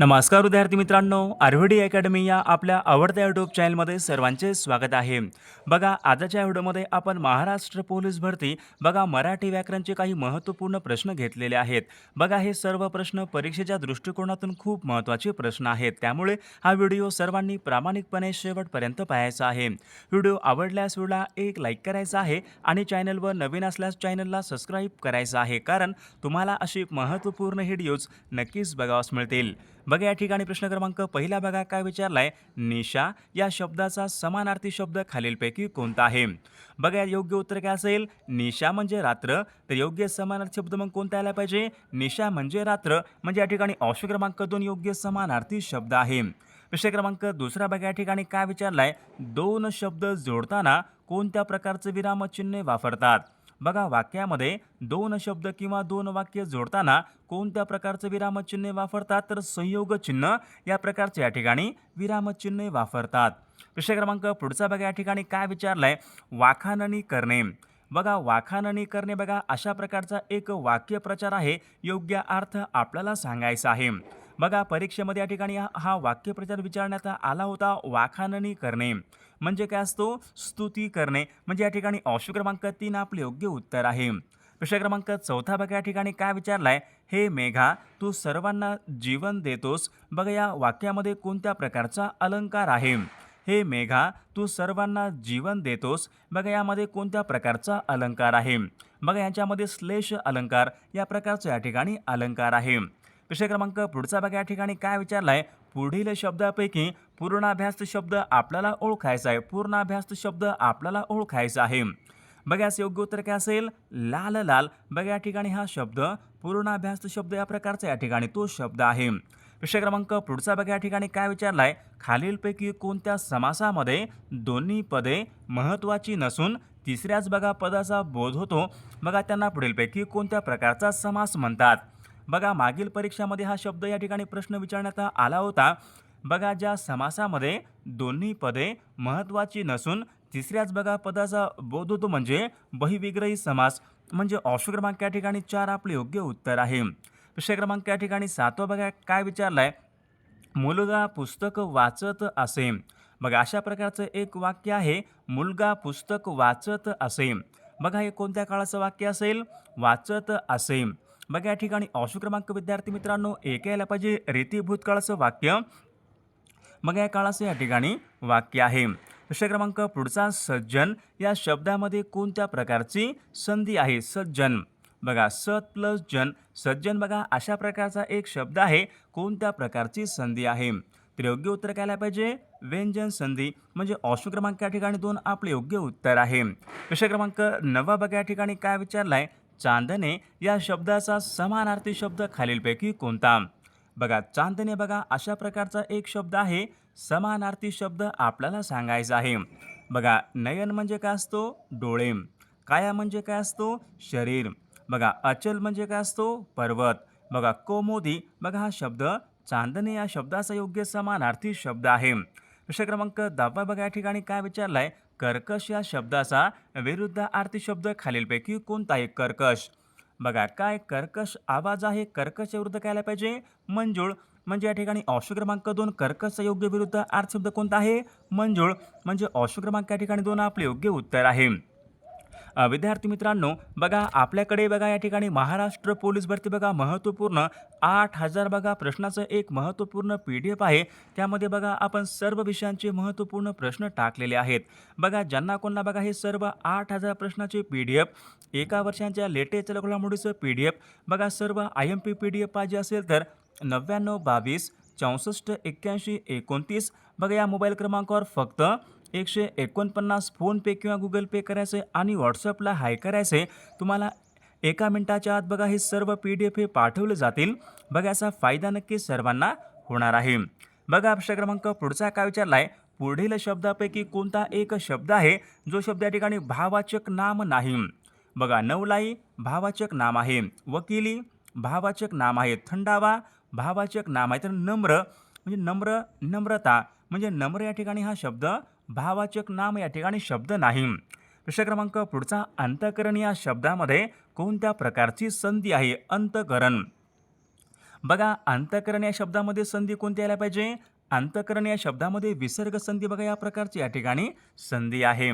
नमस्कार विद्यार्थी मित्रांनो आरव्हीडी अकॅडमी या आपल्या आवडत्या यूट्यूब चॅनलमध्ये सर्वांचे स्वागत आहे. बघा आजच्या व्हिडिओमध्ये आपण महाराष्ट्र पोलीस भरती बघा मराठी व्याकरणचे काही महत्त्वपूर्ण प्रश्न घेतलेले आहेत. बघा हे सर्व प्रश्न परीक्षेच्या दृष्टिकोनातून खूप महत्त्वाचे प्रश्न आहेत. त्यामुळे हा व्हिडिओ सर्वांनी प्रामाणिकपणे शेवटपर्यंत पाहायचा आहे. व्हिडिओ आवडल्यास व्हिडिओला एक लाईक करायचा आहे आणि चॅनलवर नवीन असल्यास चॅनलला सबस्क्राईब करायचं आहे. कारण तुम्हाला अशी महत्त्वपूर्ण व्हिडिओज नक्कीच बघावास मिळतील. बघा या ठिकाणी प्रश्न क्रमांक पहिला बघा काय विचारलाय? निशा या शब्दाचा समानार्थी शब्द खालीलपैकी कोणता आहे? बघा योग्य उत्तर काय असेल? निशा म्हणजे रात्र तर योग्य समानार्थी शब्द मग कोणता आला पाहिजे? निशा म्हणजे रात्र म्हणजे या ठिकाणी ऑप्शन क्रमांक दोन योग्य समानार्थी शब्द आहे. विषय क्रमांक दुसरा बघा या ठिकाणी काय विचारलाय? दोन शब्द जोडताना कोणत्या प्रकारचे विरामचिन्हे वापरतात? बघा वाक्यामध्ये दोन शब्द किंवा दोन वाक्य जोडताना कोणत्या प्रकारचं विरामचिन्हे वापरतात? तर संयोग चिन्ह या प्रकारचे या ठिकाणी विरामचिन्हे वापरतात. प्रश्न क्रमांक पुढचा बघा या ठिकाणी काय विचारलाय? वाखाणणी करणे. बघा वाखाणणी करणे बघा अशा प्रकारचा एक वाक्यप्रचार आहे. योग्य अर्थ आपल्याला सांगायचा आहे. बघा परीक्षेमध्ये या ठिकाणी हा- वाक्यप्रचार विचारण्यात आला होता वाखाननी करणे. म्हणजे काय असतो? स्तुती करणे. म्हणजे या ठिकाणी ऑप्शन क्रमांक तीन आपले योग्य उत्तर आहे. प्रश्न क्रमांक चौथा बघा या ठिकाणी काय विचारलाय? हे मेघा तू सर्वांना जीवन देतोस. बघा या वाक्यामध्ये कोणत्या प्रकारचा अलंकार आहे? हे मेघा तू सर्वांना जीवन देतोस. बघा यामध्ये कोणत्या प्रकारचा अलंकार आहे? बघा यांच्यामध्ये श्लेष अलंकार या प्रकारचा या ठिकाणी अलंकार आहे. विषय क्रमांक पुढचा बघा या ठिकाणी काय विचारलाय? पुढील शब्दापैकी पूर्णाभ्यास्त शब्द आपल्याला ओळखायचा आहे. पूर्णाभ्यास्त शब्द आपल्याला ओळखायचा आहे. बघा योग्य उत्तर काय असेल? लाल लाल. बघा या ठिकाणी हा शब्द पूर्णाभ्यास्त शब्द या प्रकारचा या ठिकाणी तो शब्द आहे. विषय क्रमांक पुढचा बघा या ठिकाणी काय विचारलाय? खालीलपैकी कोणत्या समासामध्ये दोन्ही पदे महत्त्वाची नसून तिसऱ्याच बघा पदाचा बोध होतो. बघा त्यांना पुढीलपैकी कोणत्या प्रकारचा समास म्हणतात? बघा मागील परीक्षामध्ये हा शब्द या ठिकाणी प्रश्न विचारण्यात आला होता. बघा ज्या समासामध्ये दोन्ही पदे महत्त्वाची नसून तिसऱ्याच बघा पदाचा बोध होतो म्हणजे बहिविग्रही समास म्हणजे ऑप्शन क्रमांक या ठिकाणी चार आपले योग्य उत्तर आहे. विषय क्रमांक या ठिकाणी सातवं बघा काय विचारलाय? मुलगा पुस्तक वाचत असे. बघा अशा प्रकारचं एक वाक्य आहे मुलगा पुस्तक वाचत असे. बघा हे कोणत्या काळाचं वाक्य असेल? वाचत असे. बघा या ठिकाणी ऑप्शन क्रमांक विद्यार्थी मित्रांनो एक यायला पाहिजे रेती भूतकाळाचं वाक्य. मग या काळाचं या ठिकाणी वाक्य आहे. प्रश्न क्रमांक पुढचा सज्जन. या शब्दामध्ये कोणत्या प्रकारची संधी आहे? सज्जन. बघा सत प्लस जन. सज्जन बघा अशा प्रकारचा एक शब्द आहे. कोणत्या प्रकारची संधी आहे? तर योग्य उत्तर काय आलं पाहिजे? व्यंजन संधी. म्हणजे ऑप्शन क्रमांक या ठिकाणी दोन आपले योग्य उत्तर आहे. विषय क्रमांक नवा बघा या ठिकाणी काय विचारलाय? चांदणे या शब्दाचा समानार्थी शब्द खालीलपैकी कोणता? बघा चांदणे बघा अशा प्रकारचा एक शब्द आहे. समानार्थी शब्द आपल्याला सांगायचा आहे. बघा नयन म्हणजे काय असतो? डोळे. काया म्हणजे काय असतो? शरीर. बघा अचल म्हणजे काय असतो? पर्वत. बघा कोमोदी. बघा हा शब्द चांदणे या शब्दाचा योग्य समानार्थी शब्द आहे. प्रश्न क्रमांक दहावा बघा या ठिकाणी काय विचारलाय? कर्कश या शब्दाचा विरुद्ध आर्थी शब्द खालीलपैकी कोणता आहे कर्कश? बघा काय कर्कश आवाज आहे? कर्कश विरुद्ध काय पाहिजे? मंजूळ. म्हणजे या ठिकाणी ऑप्शन क्रमांक दोन कर्कशचा योग्य विरुद्ध आर्थ शब्द कोणता आहे? मंजूळ. म्हणजे ऑप्शन क्रमांक या ठिकाणी दोन आपले योग्य उत्तर आहे. विद्यार्थी मित्रांनो बघा आपल्याकडे बघा या ठिकाणी महाराष्ट्र पोलीस भरती बघा महत्त्वपूर्ण आठ हजार बघा प्रश्नाचं एक महत्त्वपूर्ण पी डी एफ आहे. त्यामध्ये बघा आपण सर्व विषयांचे महत्त्वपूर्ण प्रश्न टाकलेले आहेत. बघा ज्यांना कोणला बघा हे सर्व आठ हजार प्रश्नाचे पी डी एफ एका वर्षांच्या लेटेस्ट घडामोडीचं पी डी एफ बघा सर्व I M P P D F पाहिजे असेल तर नव्याण्णव बावीस चौसष्ट एक्क्याऐंशी एकोणतीस बघा या मोबाईल क्रमांकावर फक्त एकशे एकोणपन्नास फोनपे किंवा गुगल पे करायचं आणि व्हॉट्सअपला हाय करायचे तुम्हाला एका मिनटाच्या आत बघा हे सर्व पी डी एफ हे पाठवले जातील. बघा याचा फायदा नक्की सर्वांना होणार आहे. बघा प्रश्न क्रमांक पुढचा काय विचारला आहे पुढील शब्दापैकी कोणता एक शब्द आहे? जो शब्द या ठिकाणी भावाचक नाम नाही. बघा नवलाई भावाचक नाम आहे. वकिली भावाचक नाम आहे. थंडावा भावाचक नाम आहे. तर नम्र म्हणजे नम्र नम्रता म्हणजे नम्र या ठिकाणी हा शब्द भाववाचक नाम या ठिकाणी शब्द नाही. प्रश्न क्रमांक पुढचा अंतकरण या शब्दामध्ये कोणत्या प्रकारची संधी आहे? अंतकरण. बघा अंतकरण या शब्दामध्ये संधी कोणती यायला पाहिजे? अंतकरण या शब्दामध्ये विसर्ग संधी बघा या प्रकारची या ठिकाणी संधी आहे.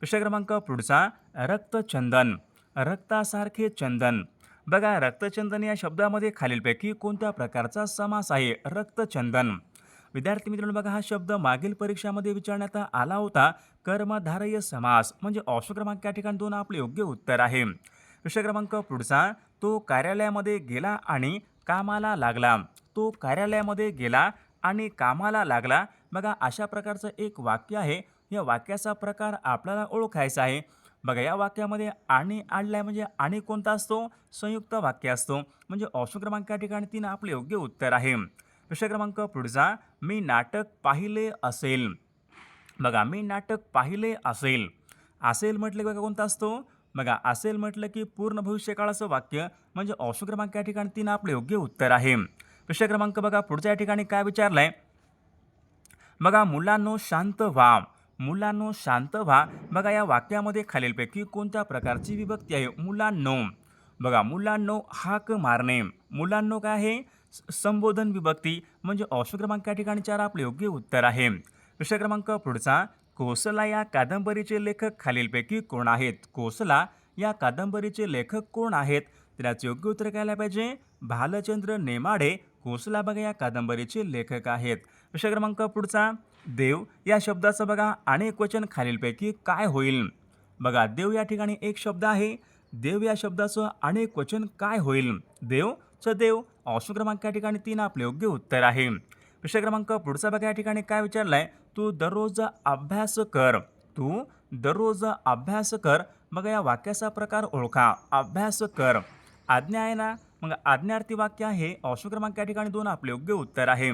प्रश्न क्रमांक पुढचा रक्तचंदन. रक्तासारखे चंदन. बघा रक्तचंदन या शब्दामध्ये खालीलपैकी कोणत्या प्रकारचा समास आहे? रक्तचंदन. विद्यार्थी मित्रांनो बघा हा शब्द मागील परीक्षामध्ये विचारण्यात आला होता. कर्मधारय समास म्हणजे ऑप्शन क्रमांक या ठिकाणी दोन आपले योग्य उत्तर आहे. प्रश्न क्रमांक पुढचा तो कार्यालयामध्ये गेला आणि कामाला लागला. तो कार्यालयामध्ये गेला आणि कामाला लागला. बघा अशा प्रकारचं एक वाक्य आहे. या वाक्याचा प्रकार आपल्याला ओळखायचा आहे. बघा या वाक्यामध्ये आणि आणलाय म्हणजे आणि कोणता असतो? संयुक्त वाक्य असतो. म्हणजे ऑप्शन क्रमांक या ठिकाणी तीन आपले योग्य उत्तर आहे. प्रश्न क्रमांक पुढचा मी नाटक पाहिले असेल. बघा मी नाटक पाहिले असेल. असेल म्हटलं की बघा कोणता असतो? बघा असेल म्हटलं की पूर्ण भविष्यकाळाचं वाक्य म्हणजे ऑप्शन क्रमांक या ठिकाणी तीन आपले योग्य उत्तर आहे. प्रश्न क्रमांक बघा पुढच्या या ठिकाणी काय विचारलंय? बघा मुलांनो शांत व्हा. मुलांनो शांत व्हा. बघा या वाक्यामध्ये खालीलपैकी कोणत्या प्रकारची विभक्ती आहे? मुलांनो. बघा मुलांनो हाक मारणे. मुलांनो काय आहे? संबोधन विभक्ती म्हणजे ऑप्शन क्रमांक या ठिकाणी चार आपले योग्य उत्तर आहे. प्रश्न क्रमांक पुढचा कोसला या कादंबरीचे लेखक खालीलपैकी कोण आहेत? कोसला या कादंबरीचे लेखक कोण आहेत? त्याचं योग्य उत्तर काय पाहिजे. भालचंद्र नेमाडे कोसला बघा या कादंबरीचे लेखक आहेत. प्रश्न क्रमांक पुढचा देव या शब्दाचं बघा अनेक वचन खालीलपैकी काय होईल? बघा देव या ठिकाणी एक शब्द आहे. देव या शब्दाचं अनेक वचन काय होईल? देव च देव ऑप्शन क्रमांक या ठिकाणी तीन आपले योग्य उत्तर आहे. प्रश्न क्रमांक पुढचा बघा या ठिकाणी काय विचारलाय? तू दररोज अभ्यास कर. तू दररोज अभ्यास कर. मग या वाक्याचा प्रकार ओळखा. अभ्यास कर. आज्ञा आहे ना? मग आज्ञार्थी वाक्य आहे. ऑप्शन क्रमांक या ठिकाणी दोन आपले योग्य उत्तर आहे.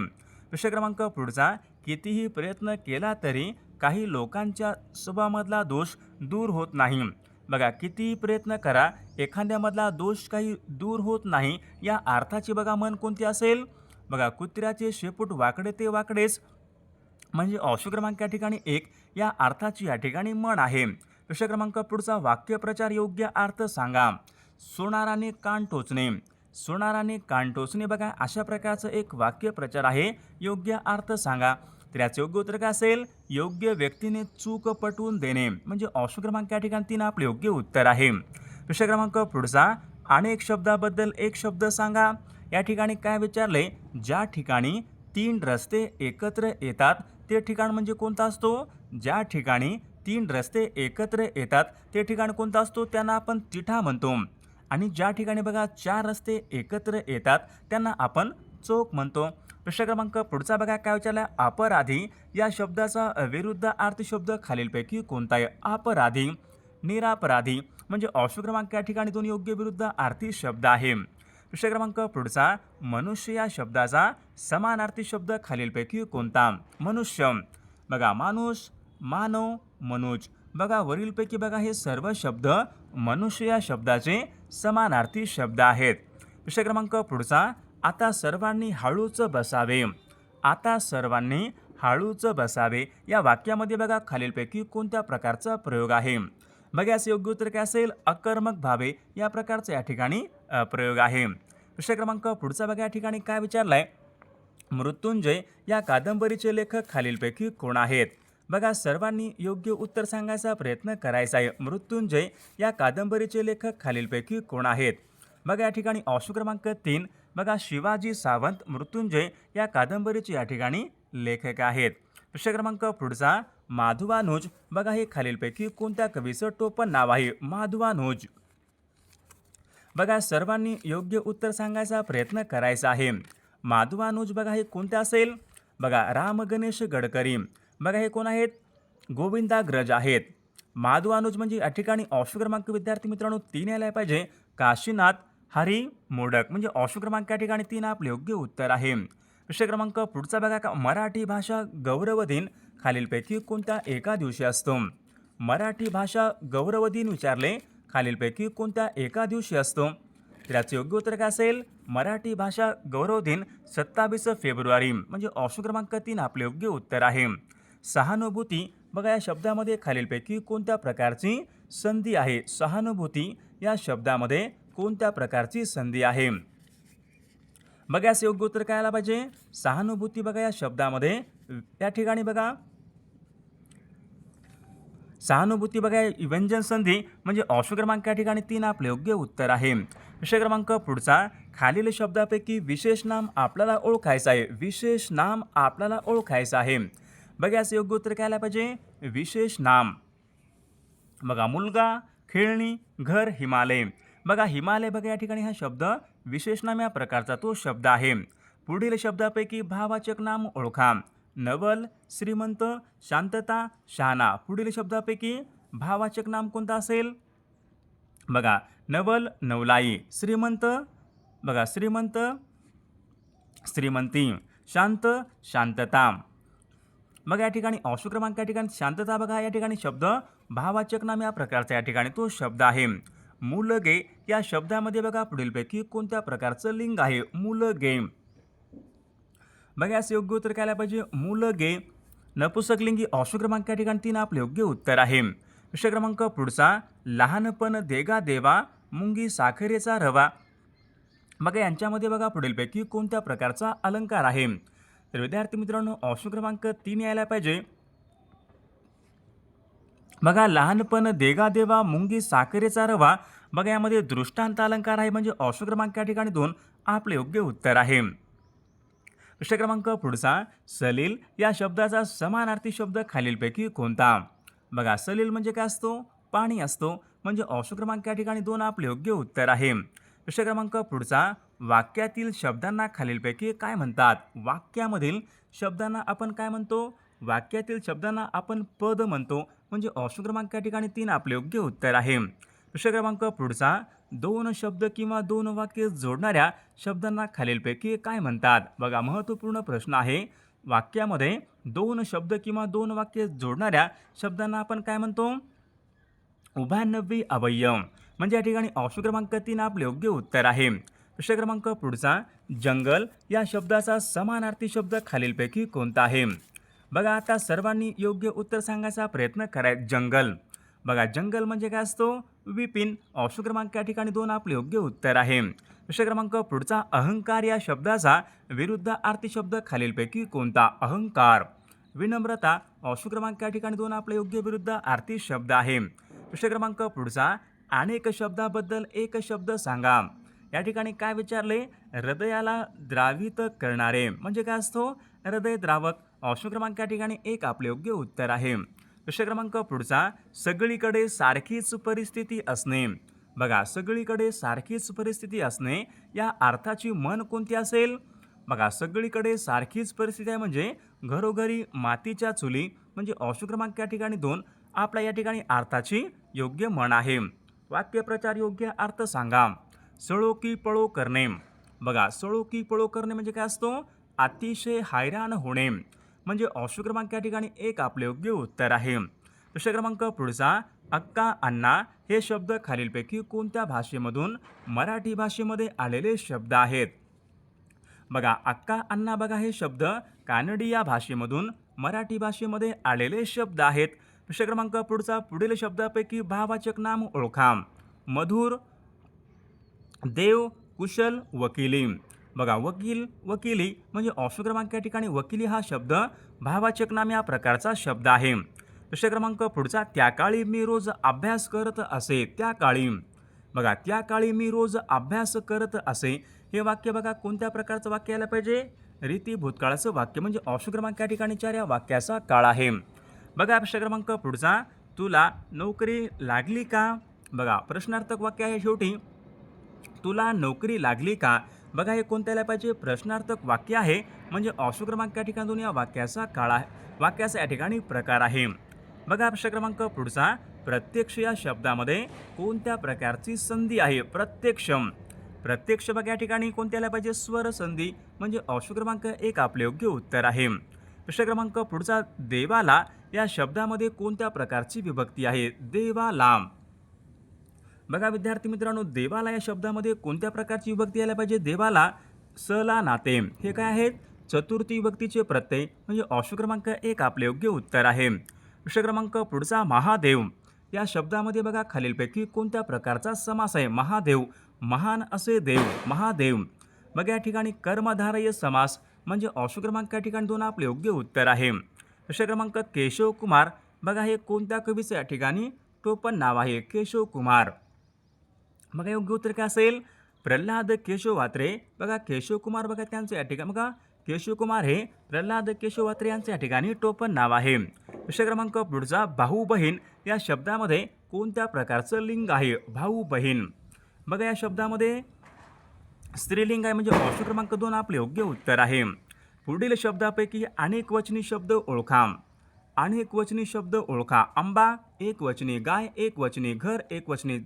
प्रश्न क्रमांक पुढचा. कितीही प्रयत्न केला तरी काही लोकांच्या स्वभावामधला दोष दूर होत नाही. बघा किती प्रयत्न करा. एखाद्यामधला दोष काही दूर होत नाही. या अर्थाची बघा मन कोणती असेल? बघा कुत्र्याचे शेपूट वाकडे ते वाकडेच. म्हणजे ऑप्शन क्रमांक या ठिकाणी एक. या अर्थाची या ठिकाणी मन आहे. प्रश्न क्रमांक पुढचा वाक्यप्रचार योग्य अर्थ सांगा. सोनाराने कान टोचणे. सोनाराने कान टोचणे. बघा अशा प्रकारचं एक वाक्यप्रचार आहे. योग्य अर्थ सांगा. तर याचं योग्य उत्तर काय असेल? योग्य व्यक्तीने चूक पटवून देणे. म्हणजे ऑप्शन क्रमांक या ठिकाणी तीन आपले योग्य उत्तर आहे. प्रश्न क्रमांक पुढचा. अनेक शब्दाबद्दल एक शब्द सांगा. या ठिकाणी काय विचारले? ज्या ठिकाणी तीन रस्ते एकत्र येतात ते ठिकाण म्हणजे कोणता असतो? ज्या ठिकाणी तीन रस्ते एकत्र येतात ते ठिकाण कोणता असतो? त्यांना आपण तिठा म्हणतो. आणि ज्या ठिकाणी बघा चार रस्ते एकत्र येतात त्यांना आपण चोख म्हणतो. प्रश्न क्रमांक पुढचा बघा काय विचारला? अपराधी. या शब्दाचा विरुद्ध अर्थ शब्द खालीलपैकी कोणता आहे अपराधी निरापराधी म्हणजे ऑप्शन क्रमांक या ठिकाणी दोन योग्य विरुद्ध आर्थी शब्द आहे. प्रश्न क्रमांक पुढचा मनुष्य या शब्दाचा समानार्थी शब्द खालीलपैकी कोणता? मनुष्य. बघा माणूस मानव मनोज. बघा वरीलपैकी बघा हे सर्व शब्द मनुष्य या शब्दाचे समानार्थी शब्द आहेत. प्रश्न क्रमांक पुढचा आता सर्वांनी हळूच बसावे. आता सर्वांनी हळूच बसावे. या वाक्यामध्ये बघा खालीलपैकी कोणत्या प्रकारचा प्रयोग आहे? बघा याचं योग्य उत्तर काय असेल? अकर्मक भावे या प्रकारचा या ठिकाणी प्रयोग आहे. प्रश्न क्रमांक पुढचा बघा या ठिकाणी काय विचारलाय? मृत्युंजय या कादंबरीचे लेखक खालीलपैकी कोण आहेत? बघा सर्वांनी योग्य उत्तर सांगायचा प्रयत्न करायचा आहे. मृत्युंजय या कादंबरीचे लेखक खालीलपैकी कोण आहेत? बघा या ठिकाणी ऑप्शन क्रमांक तीन बघा शिवाजी सावंत मृत्युंजय या कादंबरीचे या ठिकाणी लेखक आहेत. प्रश्न क्रमांक पुढचा माधुवानुज. बघा हे खालीलपैकी कोणत्या कवीचं टोपण नाव आहे? माधुवानुज. बघा सर्वांनी योग्य उत्तर सांगायचा प्रयत्न करायचा आहे. माधवानुज बघा हे कोणते असेल? बघा राम गणेश गडकरी. बघा हे कोण आहेत? गोविंदाग्रज आहेत. माधवानुज म्हणजे या ठिकाणी ऑप्शन क्रमांक विद्यार्थी मित्रांनो तीन यायला पाहिजे. काशीनाथ हरी मोडक म्हणजे ऑप्शन क्रमांक या ठिकाणी तीन आपले योग्य उत्तर आहे. प्रश्न क्रमांक पुढचा बघा का. मराठी भाषा गौरव दिन खालीलपैकी कोणत्या एका दिवशी असतो? मराठी भाषा गौरव दिन विचारले खालीलपैकी कोणत्या एका दिवशी असतो? तर याचं योग्य उत्तर काय असेल? मराठी भाषा गौरव दिन सत्तावीस फेब्रुवारी म्हणजे ऑप्शन क्रमांक तीन आपले योग्य उत्तर आहे. सहानुभूती बघा या शब्दामध्ये खालीलपैकी कोणत्या प्रकारची संधी आहे? सहानुभूती या शब्दामध्ये कोणत्या प्रकारची संधी आहे? बघा याचं योग्य उत्तर काय पाहिजे? सहानुभूती बघा या शब्दामध्ये. या ठिकाणी बघा. सहानुभूती बघा व्यंजन संधी म्हणजे ऑप्शन क्रमांक या ठिकाणी तीन आपले योग्य उत्तर आहे. विषय क्रमांक पुढचा. खालील शब्दापैकी विशेष नाम आपल्याला ओळखायचं आहे. विशेष नाम आपल्याला ओळखायचं आहे. बघा योग्य उत्तर काय आलं पाहिजे? विशेष नाम. बघा मुलगा खेळणी घर हिमालय. बघा हिमालय बघा या ठिकाणी हा शब्द विशेषनाम या प्रकारचा तो शब्द आहे. पुढील शब्दापैकी भावाचक नाम ओळखा. नवल श्रीमंत शांतता शहाणा. पुढील शब्दापैकी भावाचक नाम कोणता असेल? बघा नवल नवलाई. श्रीमंत बघा श्रीमंत श्रीमंती. शांत शांतता. मग या ठिकाणी अशुक्रमांक या ठिकाणी शांतता बघा या ठिकाणी शब्द भावाचक नाम या प्रकारचा या ठिकाणी तो शब्द आहे. मुलगे या शब्दामध्ये बघा पुढीलपैकी कोणत्या प्रकारचं लिंग आहे? मुलगे. बघा याचं योग्य उत्तर काय पाहिजे? मुलगे. नपुसकलिंगी ऑप्शन क्रमांक या ठिकाणी तीन आपले योग्य उत्तर आहे. विषय क्रमांक पुढचा लहानपण देगा देवा मुंगी साखरेचा रवा. बघा यांच्यामध्ये बघा पुढीलपैकी कोणत्या प्रकारचा अलंकार आहे? तर विद्यार्थी मित्रांनो ऑप्शन क्रमांक तीन यायला पाहिजे. बघा लहानपण देगा देवा मुंगी साखरेचा रवा. बघा यामध्ये दृष्टांत अलंकार आहे म्हणजे अश्व क्रमांक या ठिकाणी दोन आपले योग्य उत्तर आहे. प्रश्न क्रमांक पुढचा सलील या शब्दाचा समानार्थी शब्द खालीलपैकी कोणता? बघा सलील म्हणजे काय असतो? पाणी असतो. म्हणजे अश्व क्रमांक या ठिकाणी दोन आपले योग्य उत्तर आहे. प्रश्न क्रमांक पुढचा वाक्यातील शब्दांना खालीलपैकी काय म्हणतात? वाक्यामधील शब्दांना आपण काय म्हणतो? वाक्यातील शब्दांना आपण पद म्हणतो म्हणजे ऑप्शन क्रमांक या ठिकाणी तीन आपले योग्य उत्तर आहे. प्रश्न क्रमांक पुढचा दोन शब्द किंवा दोन वाक्य जोडणाऱ्या शब्दांना खालीलपैकी काय म्हणतात? बघा महत्त्वपूर्ण प्रश्न आहे. वाक्यामध्ये दोन शब्द किंवा दोन वाक्य जोडणाऱ्या शब्दांना आपण काय म्हणतो? उभयान्नवी अवयव. म्हणजे या ठिकाणी ऑप्शन क्रमांक तीन आपले योग्य उत्तर आहे. प्रश्न क्रमांक पुढचा जंगल या शब्दाचा समानार्थी शब्द खालीलपैकी कोणता आहे? बघा आता सर्वांनी योग्य उत्तर सांगायचा प्रयत्न कराय जंगल. बघा जंगल म्हणजे काय असतो? विपिन ऑप्शन क्रमांक या ठिकाणी दोन आपले योग्य उत्तर आहे. प्रश्न क्रमांक पुढचा अहंकार या शब्दाचा विरुद्ध आरती शब्द खालीलपैकी कोणता? अहंकार. विनम्रता ऑप्शन क्रमांक या ठिकाणी दोन आपले योग्य विरुद्ध आरती शब्द आहे. प्रश्न क्रमांक पुढचा अनेक शब्दाबद्दल एक शब्द सांगा. या ठिकाणी काय विचारले? हृदयाला द्रावित करणारे. म्हणजे काय असतो? हृदय द्रावक ऑप्शन क्रमांक या ठिकाणी एक आपले योग्य उत्तर आहे. प्रश्न क्रमांक पुढचा सगळीकडे सारखीच परिस्थिती असणे. बघा सगळीकडे सारखीच परिस्थिती असणे या अर्थाची मन कोणती असेल? बघा सगळीकडे सारखीच परिस्थिती आहे म्हणजे घरोघरी मातीच्या चुली म्हणजे ऑप्शन क्रमांक या ठिकाणी दोन आपल्या या ठिकाणी अर्थाची योग्य म्हण आहे. वाक्यप्रचार योग्य अर्थ सांगा. सळो की पळो करणे. बघा सळो की पळो करणे म्हणजे काय असतो? अतिशय हैराण होणे. म्हणजे ऑप्शन क्रमांक या ठिकाणी एक आपले योग्य उत्तर आहे. प्रश्न क्रमांक पुढचा अक्का अण्णा हे शब्द खालीलपैकी कोणत्या भाषेमधून मराठी भाषेमध्ये आलेले शब्द आहेत? बघा अक्का अण्णा बघा हे शब्द कानडी या भाषेमधून मराठी भाषेमध्ये आलेले शब्द आहेत. प्रश्न क्रमांक पुढचा पुढील शब्दापैकी भावाचक नाम ओळखा. मधुर देव कुशल वकिली. बघा वकील वकिली म्हणजे ऑप्शन क्रमांक या ठिकाणी वकिली हा शब्द भावाचक नाम या प्रकारचा शब्द आहे. प्रश्न क्रमांक पुढचा त्या काळी मी रोज अभ्यास करत असे त्या काळी. बघा त्या काळी मी रोज अभ्यास करत असे हे वाक्य बघा कोणत्या प्रकारचं वाक्य यायला पाहिजे? रीती भूतकाळाचं वाक्य म्हणजे ऑप्शन क्रमांक या ठिकाणी चार या वाक्याचा काळ आहे. बघा प्रश्न क्रमांक पुढचा तुला नोकरी लागली का? बघा प्रश्नार्थक वाक्य आहे शेवटी. तुला नोकरी लागली का? बघा हे कोणत्याला पाहिजे? प्रश्नार्थक वाक्य आहे. म्हणजे ऑप्शन क्रमांक या ठिकाणून या वाक्याचा काळ आहे वाक्याचा या ठिकाणी प्रकार आहे. बघा प्रश्न क्रमांक पुढचा. प्रत्यक्ष या शब्दामध्ये कोणत्या प्रकारची संधी आहे? प्रत्यक्षम प्रत्यक्ष बघा या ठिकाणी कोणत्याला पाहिजे? स्वर संधी. म्हणजे ऑप्शन क्रमांक एक आपले योग्य उत्तर आहे. प्रश्न क्रमांक पुढचा. देवाला या शब्दामध्ये कोणत्या प्रकारची विभक्ती आहे? देवाला. बघा विद्यार्थी मित्रांनो देवाला या शब्दामध्ये कोणत्या प्रकारची विभक्ती यायला पाहिजे? देवाला सला नाते हे काय आहेत? चतुर्थी विभक्तीचे प्रत्यय म्हणजे ऑप्शन क्रमांक एक आपले योग्य उत्तर आहे. प्रश्न क्रमांक पुढचा महादेव. या शब्दामध्ये बघा खालीलपैकी कोणत्या प्रकारचा समास आहे? महादेव. महान असे देव. महादेव. बघा या ठिकाणी कर्मधारय समास म्हणजे ऑप्शन क्रमांक या ठिकाणी दोन आपले योग्य उत्तर आहे. प्रश्न क्रमांक केशव कुमार बघा हे कोणत्या कवीचं या ठिकाणी टोपण नाव आहे? केशव कुमार मग योग्य उत्तर काय असेल? प्रल्हाद केशव वात्रे. बघा केशव कुमार बघा त्यांचं या ठिकाणी. बघा केशव कुमार हे प्रल्हाद केशव वात्रे यांचं या ठिकाणी टोपण नाव आहे. विषय क्रमांक पुढचा भाऊ बहीण. या शब्दामध्ये कोणत्या प्रकारचं लिंग आहे? भाऊ बहीण. बघा या शब्दामध्ये स्त्रीलिंग आहे म्हणजे ऑप्शन क्रमांक दोन आपले योग्य उत्तर आहे. पुढील शब्दापैकी अनेक वचनी शब्द ओळखा. अनेक वचनी शब्द ओळखा. आंबा एक वचनी गाय एक वचनी घर एक वचनी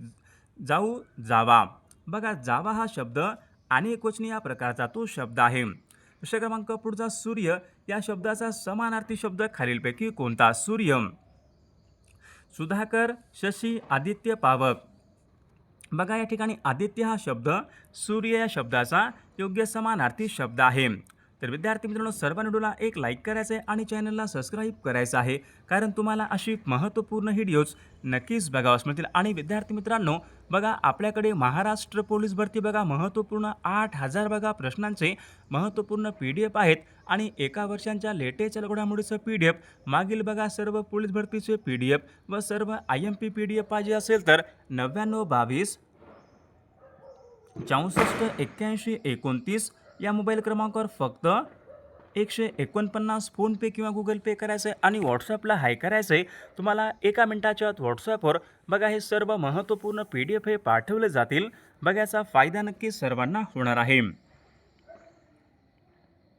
जाऊ जावा. बघा जावा हा शब्द आणि कोचनी या प्रकारचा तो शब्द आहे. प्रश्न क्रमांक पुढचा सूर्य. या शब्दाचा समानार्थी शब्द खालीलपैकी कोणता? सूर्य. सुधाकर शशी आदित्य पावक. बघा या ठिकाणी आदित्य हा शब्द सूर्य या शब्दाचा योग्य समानार्थी शब्द आहे. तर विद्यार्थी मित्रांनो सर्व व्हिडिओला एक लाईक करायचं आहे आणि चॅनलला सबस्क्राईब करायचं आहे. कारण तुम्हाला अशी महत्त्वपूर्ण व्हिडिओज नक्कीच बघावास मिळतील. आणि विद्यार्थी मित्रांनो बघा आपल्याकडे महाराष्ट्र पोलीस भरती बघा महत्त्वपूर्ण आठ हजार बघा प्रश्नांचे महत्त्वपूर्ण पी डी एफ आहेत. आणि एका वर्षांच्या लेटेस्ट घडामोडीचं पी डी एफ मागील बघा सर्व पोलीस भरतीचे पी डी एफ व सर्व I M P P D F पाहिजे असेल तर नव्याण्णव बावीस चौसष्ट एक्क्याऐंशी एकोणतीस या मोबाईल क्रमांकावर फक्त एकशे एकोणपन्नास फोनपे किंवा गुगल पे करायचं आहे आणि व्हॉट्सअपला हाय करायचं आहे तुम्हाला एका मिनटाच्या आत व्हॉट्सअपवर बघा हे सर्व महत्त्वपूर्ण पी डी एफ हे पाठवले जातील. बघा याचा फायदा नक्की सर्वांना होणार आहे.